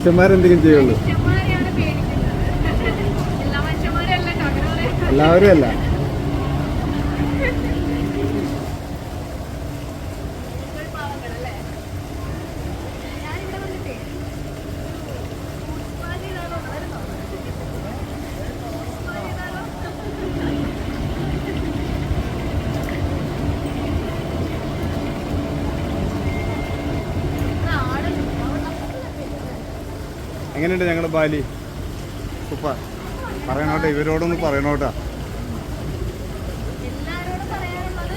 മനുഷ്യന്മാരെന്തെങ്കിലും ചെയ്യുള്ളൂ. എല്ലാവരും പേടിക്കുന്നത്. എങ്ങനെയുണ്ട് ഞങ്ങളുടെ ബാലി? സൂപ്പർ. പറയണോട്ടെ ഇവരോടൊന്ന് പറയണോട്ടാ. എല്ലാവരോടും പറയാനുള്ളത്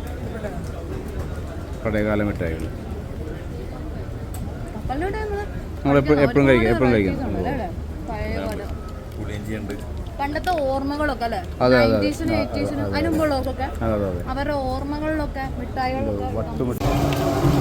പഴയകാല മിഠായികൾ എപ്പോഴും എപ്പോഴും കഴിക്കാം എപ്പോഴും. പുളിയഞ്ചിയുണ്ട് പണ്ടത്തെ ഓർമ്മകളൊക്കെ അല്ലേ. നയന്റീസിനും എയ്റ്റീസിനും അവരുടെ ഓർമ്മകളിലൊക്കെ മിഠായികളിലൊക്കെ വട്ടുമിഠായി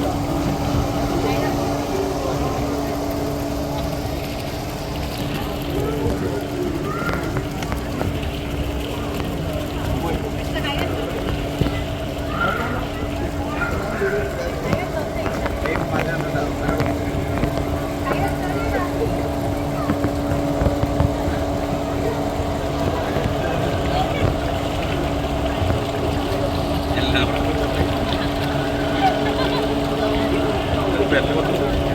ব্যক্তিগত